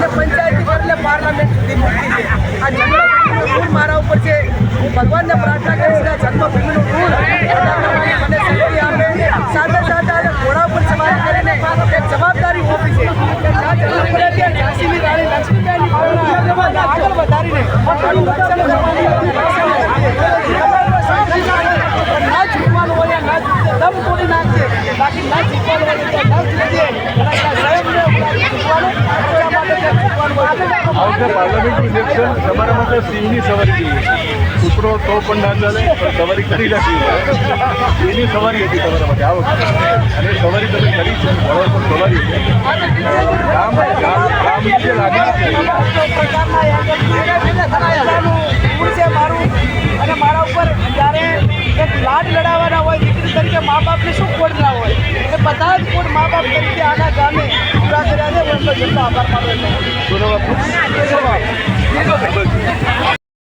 અને પંચાયતથી એટલે પાર્લામેન્ટ સુધી મૂકી છે. આ જન્મભૂમિનું ઋણ મારા ઉપર છે. હું ભગવાનને પ્રાર્થના કરીશ કે જન્મભૂમિનું ઋણ મને શક્તિ આપે. સાથે સાથે આજે ઘોડા ઉપર સવારી કરીને એક જવાબદારી મૂકી છે. કે જ્યાં ઝાંસીની રાણી લક્ષ્મીબાઈની અને દમ તોડી નાખશે બાકી અને સ્વયંને ચૂકવાનું આપણા માટે જે ચૂકવાનું હોય તે. આ વખતે પાર્લામેન્ટ ઇલેક્શન. તમારા માટે સિંહની સવારી જેવી કૂતરો તો પણ ના ચાલે, પણ સવારી કરી નથી સિંહની સવારી હતી તમારા માટે. આ વખતે અને સવારી તમે કરી છે. અને પણ સવારી છે કામ કામ લાગણી છે છે. મારું અને મારા ઉપર જ્યારે એક લાડ લડાવવાના હોય દીકરી તરીકે મા બાપને શું કોડ ના હોય? એ બધા જ કોડ મા બાપ તરીકે આના ગામે ধন্যবাদ।